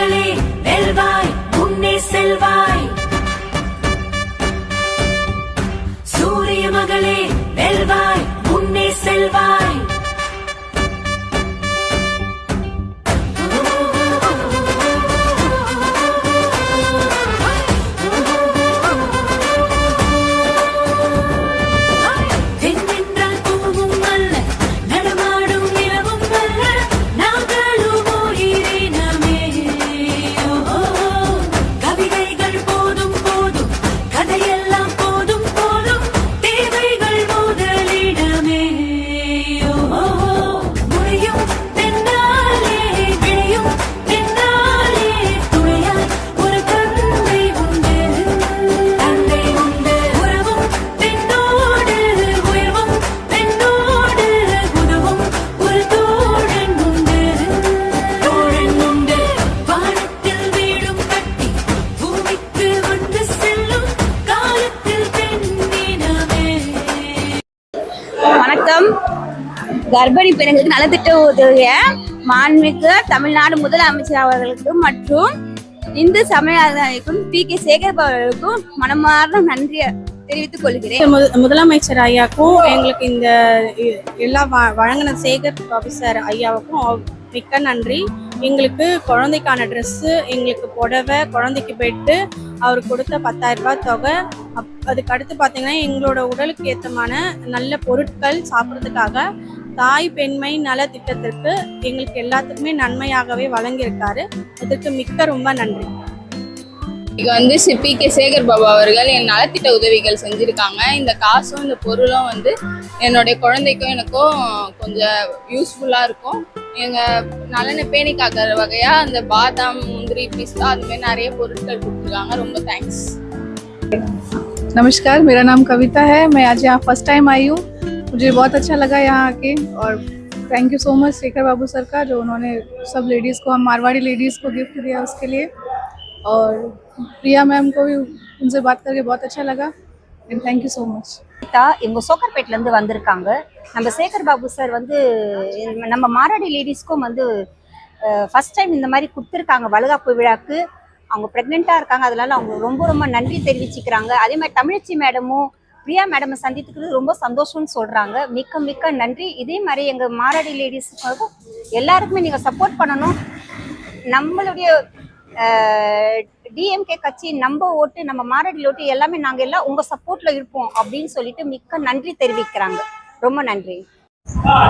மகளே வெல்வாய் முன்னே செல்வாய். சூரிய மகளே வெல்வாய் முன்னே செல்வாய். வணக்கம். கர்ப்பிணி பெண்களுக்கு நலத்திட்ட உதவிய மாண்புமிகு தமிழ்நாடு முதலமைச்சர் அவர்களுக்கு மற்றும் இந்து சமயக்கும் பி கே சேகர் அவர்களுக்கும் மனமார்ந்த நன்றியை தெரிவித்துக் கொள்கிறேன். முத- முதலமைச்சர் ஐயாக்கும் எங்களுக்கு இந்த எல்லாம் வ- வழங்கின சேகர் ஆஃபீஸர் ஐயாவுக்கும் மிக்க நன்றி. எங்களுக்கு குழந்தைக்கான ட்ரெஸ்ஸு எங்களுக்கு புடவை குழந்தைக்கு பெட்டு அவர் கொடுத்த பத்தாயிரம் ரூபாய் தொகை அப் அதுக்கு அடுத்து பார்த்தீங்கன்னா எங்களோட உடலுக்கு ஏற்றமான நல்ல பொருட்கள் சாப்பிட்றதுக்காக தாய் பெண்மை நல திட்டத்திற்கு எங்களுக்கு எல்லாத்துக்குமே நன்மையாகவே வழங்கியிருக்காரு. அதற்கு மிக்க ரொம்ப நன்றி. இங்கே வந்து பி. கே. சேகர் பாபு அவர்கள் என் நலத்திட்ட உதவிகள் செஞ்சுருக்காங்க. இந்த காசும் இந்த பொருளும் வந்து என்னுடைய குழந்தைக்கும் எனக்கும் கொஞ்சம் யூஸ்ஃபுல்லாக இருக்கும். எங்கள் நலனை பேணி காக்கிற வகையாக அந்த பாதாம் முந்திரி பிஸ்தா அதுமாரி நிறைய பொருட்கள் கொடுத்துருக்காங்க. ரொம்ப தேங்க்ஸ் नमस्कार, मेरा नाम कविता है। मैं आज यहाँ फ़र्स्ट टाइम आई हूँ। मुझे बहुत अच्छा लगा यहाँ आके और thank you so much Shekhar Babu sir का, जो उन्होंने सब लेडीज़ को, हम मारवाड़ी लेडीज़ को गिफ्ट दिया उसके लिए। और प्रिया मैम को भी उनसे बात करके बहुत अच्छा लगा। And thank you so much Geetha இவங்க சோக்கர்பேட்லேருந்து வந்திருக்காங்க. நம்ம சேகர் பாபு சார் வந்து, நம்ம மாராடி லேடிஸ்க்கும் வந்து ஃபஸ்ட் டைம் இந்த மாதிரி கொடுத்துருக்காங்க வளகாப்பு விழாக்கு. அவங்க ப்ரெக்னெண்ட்டாக இருக்காங்க அதனால அவங்க ரொம்ப ரொம்ப நன்றி தெரிவிச்சுக்கிறாங்க. அதே மாதிரி தமிழச்சி மேடமும் பிரியா மேடமை சந்தித்துக்கிறது ரொம்ப சந்தோஷம்னு சொல்கிறாங்க மிக்க மிக்க நன்றி. இதே மாதிரி எங்கள் மாராடி லேடிஸுக்கும் எல்லாருக்குமே நீங்கள் சப்போர்ட் பண்ணணும். நம்மளுடைய டிஎம்கே கட்சி நம்ம ஓட்டு நம்ம மாரடி ஓட்டு எல்லாமே நாங்கள் எல்லாம் உங்கள் சப்போர்ட்டில் இருப்போம் அப்படின்னு சொல்லிட்டு மிக்க நன்றி தெரிவிக்கிறாங்க. ரொம்ப நன்றி.